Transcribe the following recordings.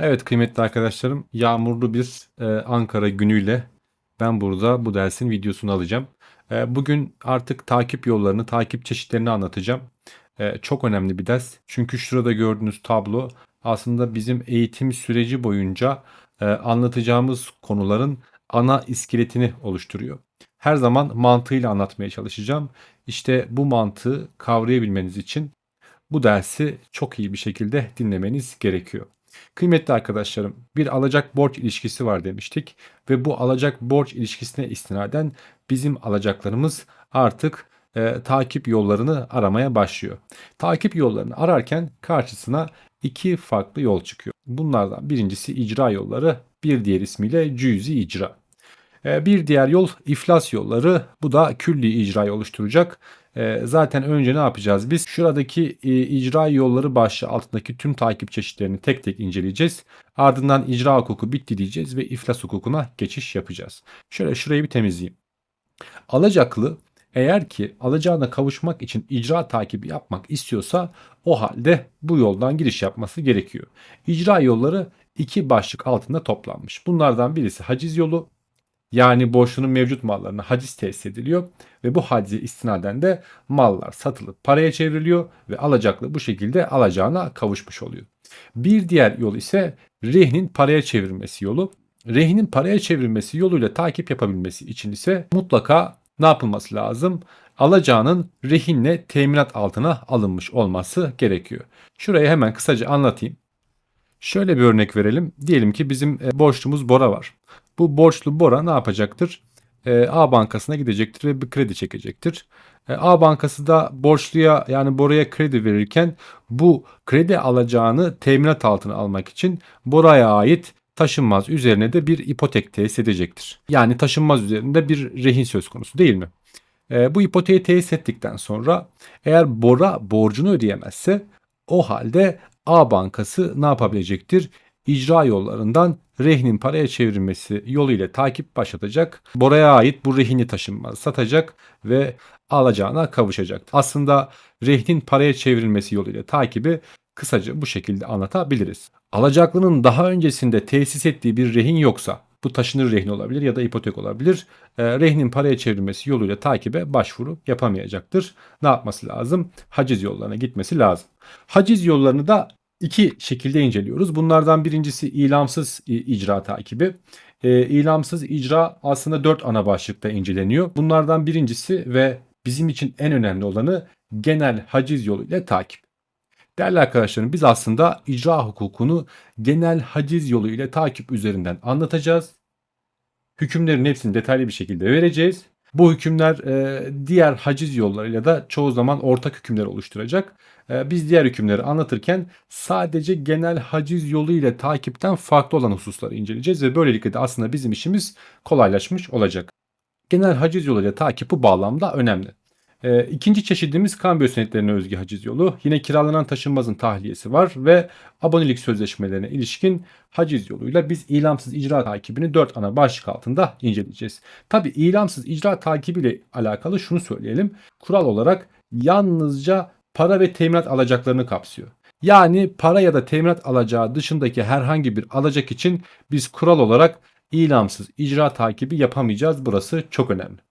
Evet kıymetli arkadaşlarım, yağmurlu bir e, Ankara günüyle ben burada bu dersin videosunu alacağım. E, bugün artık takip yollarını, takip çeşitlerini anlatacağım. E, çok önemli bir ders. Çünkü şurada gördüğünüz tablo aslında bizim eğitim süreci boyunca e, anlatacağımız konuların ana iskeletini oluşturuyor. Her zaman mantığıyla anlatmaya çalışacağım. İşte bu mantığı kavrayabilmeniz için bu dersi çok iyi bir şekilde dinlemeniz gerekiyor. Kıymetli arkadaşlarım, bir alacak borç ilişkisi var demiştik ve bu alacak borç ilişkisine istinaden bizim alacaklarımız artık e, takip yollarını aramaya başlıyor. Takip yollarını ararken karşısına iki farklı yol çıkıyor. Bunlardan birincisi icra yolları, bir diğer ismiyle cüzi icra. E, bir diğer yol iflas yolları. Bu da külli icrayı oluşturacak. E, zaten önce ne yapacağız biz? Şuradaki e, icra yolları başlığı altındaki tüm takip çeşitlerini tek tek inceleyeceğiz. Ardından icra hukuku bitti diyeceğiz ve iflas hukukuna geçiş yapacağız. Şöyle şurayı bir temizleyeyim. Alacaklı eğer ki alacağına kavuşmak için icra takibi yapmak istiyorsa o halde bu yoldan giriş yapması gerekiyor. İcra yolları iki başlık altında toplanmış. Bunlardan birisi haciz yolu, yani borçlunun mevcut mallarına haciz tesis ediliyor ve bu hacize istinaden de mallar satılıp paraya çevriliyor ve alacaklı bu şekilde alacağına kavuşmuş oluyor. Bir diğer yol ise rehnin paraya çevrilmesi yolu. Rehnin paraya çevrilmesi yoluyla takip yapabilmesi için ise mutlaka ne yapılması lazım? Alacağının rehinle teminat altına alınmış olması gerekiyor. Şurayı hemen kısaca anlatayım. Şöyle bir örnek verelim. Diyelim ki bizim e, borçlumuz Bora var. Bu borçlu Bora ne yapacaktır? E, A bankasına gidecektir ve bir kredi çekecektir. E, A bankası da borçluya yani Bora'ya kredi verirken bu kredi alacağını teminat altına almak için Bora'ya ait taşınmaz üzerine de bir ipotek tesis edecektir. Yani taşınmaz üzerinde bir rehin söz konusu değil mi? E, bu ipoteği tesis ettikten sonra eğer Bora borcunu ödeyemezse o halde A bankası ne yapabilecektir? İcra yollarından rehinin paraya çevrilmesi yoluyla takip başlatacak. Bora'ya ait bu rehini taşınmaz satacak ve alacağına kavuşacak. Aslında rehnin paraya çevrilmesi yoluyla takibi kısaca bu şekilde anlatabiliriz. Alacaklının daha öncesinde tesis ettiği bir rehin yoksa bu taşınır rehin olabilir ya da ipotek olabilir. E, rehnin paraya çevrilmesi yoluyla takibe başvuru yapamayacaktır. Ne yapması lazım? Haciz yollarına gitmesi lazım. Haciz yollarını da iki şekilde inceliyoruz. Bunlardan birincisi ilamsız icra takibi. E, ilamsız icra aslında dört ana başlıkta inceleniyor. Bunlardan birincisi ve bizim için en önemli olanı genel haciz yoluyla takip. Değerli arkadaşlarım biz aslında icra hukukunu genel haciz yolu ile takip üzerinden anlatacağız. Hükümlerin hepsini detaylı bir şekilde vereceğiz. Bu hükümler e, diğer haciz yollarıyla da çoğu zaman ortak hükümler oluşturacak. E, biz diğer hükümleri anlatırken sadece genel haciz yolu ile takipten farklı olan hususları inceleyeceğiz ve böylelikle de aslında bizim işimiz kolaylaşmış olacak. Genel haciz yoluyla takip bu bağlamda önemli. E, ikinci çeşidimiz kambiyo senetlerine özgü haciz yolu. Yine kiralanan taşınmazın tahliyesi var ve abonelik sözleşmelerine ilişkin haciz yoluyla biz ilamsız icra takibini dört ana başlık altında inceleyeceğiz. Tabi ilamsız icra takibiyle alakalı şunu söyleyelim. Kural olarak yalnızca para ve teminat alacaklarını kapsıyor. Yani para ya da teminat alacağı dışındaki herhangi bir alacak için biz kural olarak ilamsız icra takibi yapamayacağız. Burası çok önemli.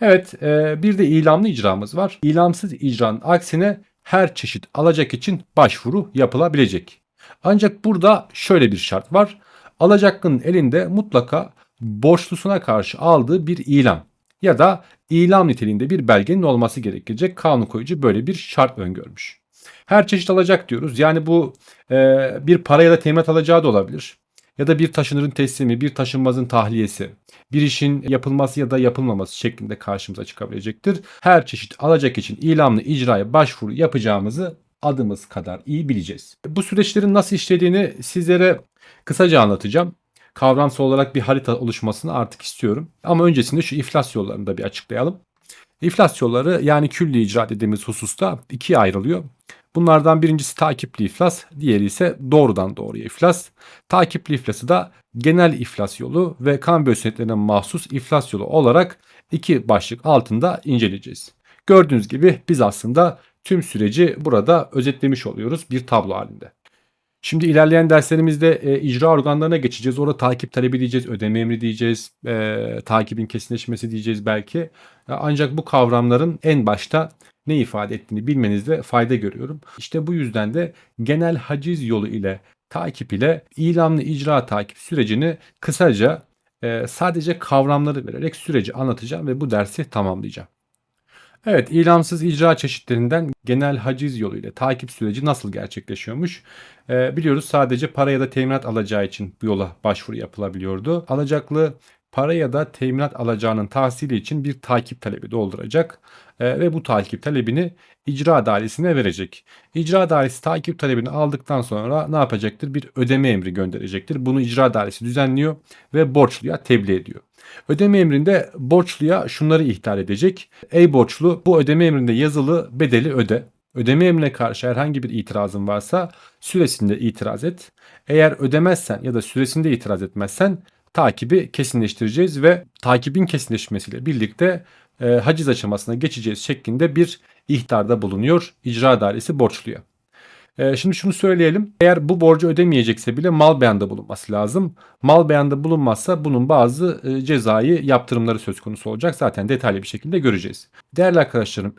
Evet e, bir de ilamlı icramız var. İlamsız icranın aksine her çeşit alacak için başvuru yapılabilecek. Ancak burada şöyle bir şart var. Alacaklının elinde mutlaka borçlusuna karşı aldığı bir ilam ya da ilam niteliğinde bir belgenin olması gerekecek. Kanun koyucu böyle bir şart öngörmüş. Her çeşit alacak diyoruz. Yani bu e, bir para ya da teminat alacağı da olabilir ya da bir taşınırın teslimi, bir taşınmazın tahliyesi, bir işin yapılması ya da yapılmaması şeklinde karşımıza çıkabilecektir. Her çeşit alacak için ilamlı icraya başvuru yapacağımızı adımız kadar iyi bileceğiz. Bu süreçlerin nasıl işlediğini sizlere kısaca anlatacağım. Kavramsal olarak bir harita oluşmasını artık istiyorum. Ama öncesinde şu iflas yollarını da bir açıklayalım. İflas yolları yani külli icra dediğimiz hususta ikiye ayrılıyor. Bunlardan birincisi takipli iflas, diğeri ise doğrudan doğruya iflas. Takipli iflası da genel iflas yolu ve kan böğüsnetlerine mahsus iflas yolu olarak iki başlık altında inceleyeceğiz. Gördüğünüz gibi biz aslında tüm süreci burada özetlemiş oluyoruz bir tablo halinde. Şimdi ilerleyen derslerimizde e, icra organlarına geçeceğiz. Orada takip talebi diyeceğiz, ödeme emri diyeceğiz, e, takibin kesinleşmesi diyeceğiz belki. E, Ancak bu kavramların en başta ne ifade ettiğini bilmenizde fayda görüyorum. İşte bu yüzden de genel haciz yolu ile takip ile ilamlı icra takip sürecini kısaca e, sadece kavramları vererek süreci anlatacağım ve bu dersi tamamlayacağım. Evet, ilamsız icra çeşitlerinden genel haciz yoluyla takip süreci nasıl gerçekleşiyormuş? Ee, biliyoruz sadece para ya da teminat alacağı için bu yola başvuru yapılabiliyordu. Alacaklı para ya da teminat alacağının tahsili için bir takip talebi dolduracak Ee, ve bu takip talebini icra dairesine verecek. İcra dairesi takip talebini aldıktan sonra ne yapacaktır? Bir ödeme emri gönderecektir. Bunu icra dairesi düzenliyor ve borçluya tebliğ ediyor. Ödeme emrinde borçluya şunları ihtar edecek. Ey borçlu bu ödeme emrinde yazılı bedeli öde. Ödeme emrine karşı herhangi bir itirazın varsa süresinde itiraz et. Eğer ödemezsen ya da süresinde itiraz etmezsen takibi kesinleştireceğiz ve takibin kesinleşmesiyle birlikte e, haciz aşamasına geçeceğiz şeklinde bir ihtarda bulunuyor icra dairesi borçluya. E, şimdi şunu söyleyelim. Eğer bu borcu ödemeyecekse bile mal beyanda bulunması lazım. Mal beyanda bulunmazsa bunun bazı e, cezai yaptırımları söz konusu olacak. Zaten detaylı bir şekilde göreceğiz. Değerli arkadaşlarım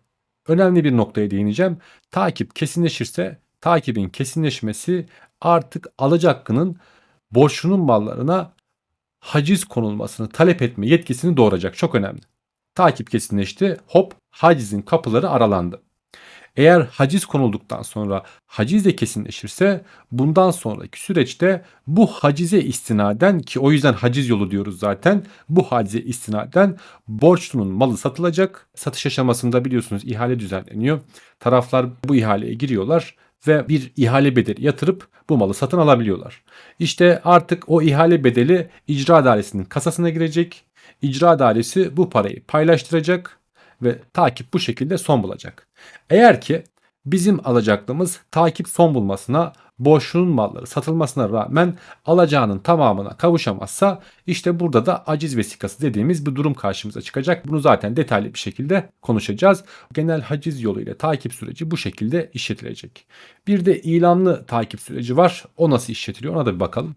önemli bir noktaya değineceğim. Takip kesinleşirse takibin kesinleşmesi artık alıcı hakkının borçlunun mallarına haciz konulmasını talep etme yetkisini doğuracak. Çok önemli. Takip kesinleşti. Hop hacizin kapıları aralandı. Eğer haciz konulduktan sonra haciz de kesinleşirse bundan sonraki süreçte bu hacize istinaden ki o yüzden haciz yolu diyoruz zaten bu hacize istinaden borçlunun malı satılacak. Satış aşamasında biliyorsunuz ihale düzenleniyor. Taraflar bu ihaleye giriyorlar ve bir ihale bedeli yatırıp bu malı satın alabiliyorlar. İşte artık o ihale bedeli icra dairesinin kasasına girecek. İcra dairesi bu parayı paylaştıracak ve takip bu şekilde son bulacak. Eğer ki bizim alacaklığımız takip son bulmasına, borçlunun malları satılmasına rağmen alacağının tamamına kavuşamazsa işte burada da aciz vesikası dediğimiz bir durum karşımıza çıkacak. Bunu zaten detaylı bir şekilde konuşacağız. Genel haciz yoluyla takip süreci bu şekilde işletilecek. Bir de ilanlı takip süreci var. O nasıl işletiliyor ona da bir bakalım.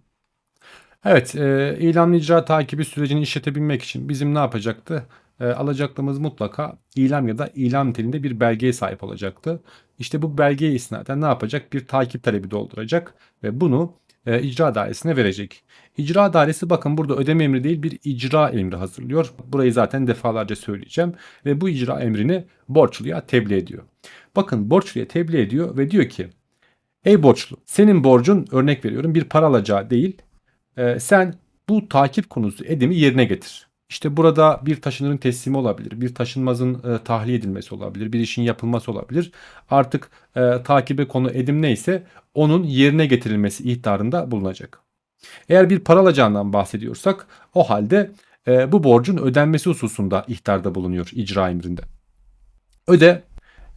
Evet, e, ilanlı icra takibi sürecini işletebilmek için bizim ne yapacaktı? E, mutlaka ilam ya da ilam niteliğinde bir belgeye sahip olacaktı. İşte bu belgeye isnaden ne yapacak? Bir takip talebi dolduracak ve bunu e, icra dairesine verecek. İcra dairesi bakın burada ödeme emri değil bir icra emri hazırlıyor. Burayı zaten defalarca söyleyeceğim ve bu icra emrini borçluya tebliğ ediyor. Bakın borçluya tebliğ ediyor ve diyor ki Ey borçlu senin borcun örnek veriyorum bir para alacağı değil e, sen bu takip konusu edimi yerine getir. İşte burada bir taşınırın teslimi olabilir, bir taşınmazın e, tahliye edilmesi olabilir, bir işin yapılması olabilir. Artık e, takibe konu edim neyse onun yerine getirilmesi ihtarında bulunacak. Eğer bir para alacağından bahsediyorsak o halde e, bu borcun ödenmesi hususunda ihtarda bulunuyor icra emrinde. Öde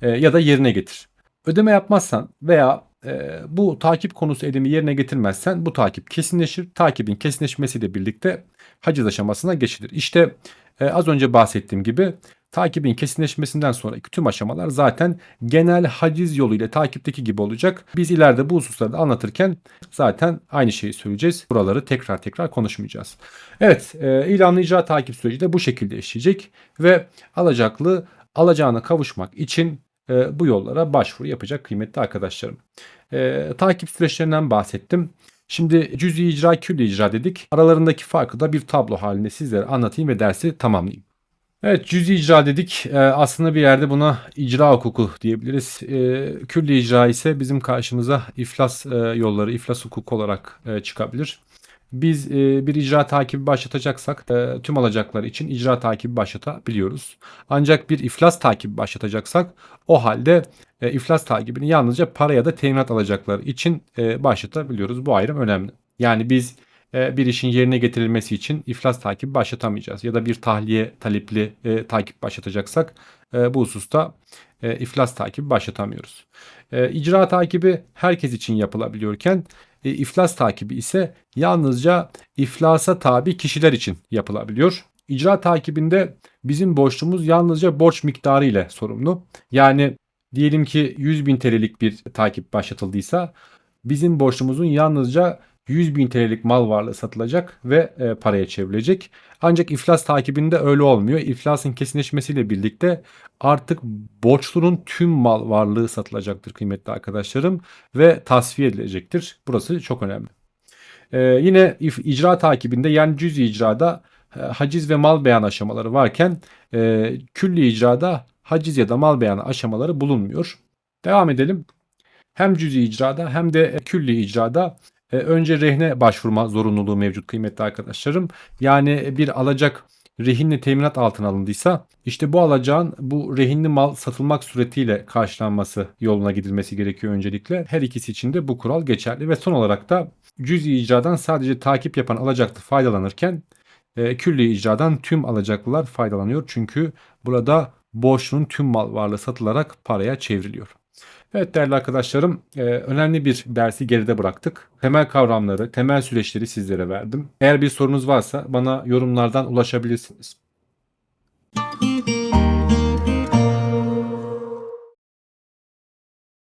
e, ya da yerine getir. Ödeme yapmazsan veya e, bu takip konusu edimi yerine getirmezsen bu takip kesinleşir. Takibin kesinleşmesiyle birlikte haciz aşamasına geçilir. İşte e, az önce bahsettiğim gibi takibin kesinleşmesinden sonraki tüm aşamalar zaten genel haciz yoluyla takipteki gibi olacak. Biz ileride bu hususları da anlatırken zaten aynı şeyi söyleyeceğiz. Buraları tekrar tekrar konuşmayacağız. Evet e, ilanlı icra takip süreci de bu şekilde işleyecek ve alacaklı alacağına kavuşmak için e, bu yollara başvuru yapacak kıymetli arkadaşlarım. E, takip süreçlerinden bahsettim. Şimdi cüz'i icra, külli icra dedik. Aralarındaki farkı da bir tablo halinde sizlere anlatayım ve dersi tamamlayayım. Evet cüz'i icra dedik. Ee, aslında bir yerde buna icra hukuku diyebiliriz. Ee, külli icra ise bizim karşımıza iflas e, yolları, iflas hukuku olarak e, çıkabilir. Biz e, bir icra takibi başlatacaksak e, tüm alacaklar için icra takibi başlatabiliyoruz. Ancak bir iflas takibi başlatacaksak o halde e, iflas takibini yalnızca para ya da teminat alacaklar için e, başlatabiliyoruz. Bu ayrım önemli. Yani biz e, bir işin yerine getirilmesi için iflas takibi başlatamayacağız. Ya da bir tahliye talepli e, takip başlatacaksak e, bu hususta e, iflas takibi başlatamıyoruz. E, icra takibi herkes için yapılabiliyorken e, iflas takibi ise yalnızca iflasa tabi kişiler için yapılabiliyor. İcra takibinde bizim borçlumuz yalnızca borç miktarı ile sorumlu. Yani diyelim ki 100 bin TL'lik bir takip başlatıldıysa bizim borçlumuzun yalnızca 100 bin TL'lik mal varlığı satılacak ve e, paraya çevrilecek. Ancak iflas takibinde öyle olmuyor. İflasın kesinleşmesiyle birlikte artık borçlunun tüm mal varlığı satılacaktır kıymetli arkadaşlarım ve tasfiye edilecektir. Burası çok önemli. Ee, yine if- icra takibinde yani cüz icrada e, haciz ve mal beyan aşamaları varken e, külli icrada haciz ya da mal beyanı aşamaları bulunmuyor. Devam edelim. Hem cüz icrada hem de külli icrada e, önce rehne başvurma zorunluluğu mevcut kıymetli arkadaşlarım. Yani bir alacak rehinle teminat altına alındıysa işte bu alacağın bu rehinli mal satılmak suretiyle karşılanması yoluna gidilmesi gerekiyor öncelikle. Her ikisi için de bu kural geçerli ve son olarak da cüz-i icradan sadece takip yapan alacaklı faydalanırken e, külli icradan tüm alacaklılar faydalanıyor. Çünkü burada borçlunun tüm mal varlığı satılarak paraya çevriliyor. Evet değerli arkadaşlarım, e, önemli bir dersi geride bıraktık. Temel kavramları, temel süreçleri sizlere verdim. Eğer bir sorunuz varsa bana yorumlardan ulaşabilirsiniz. Müzik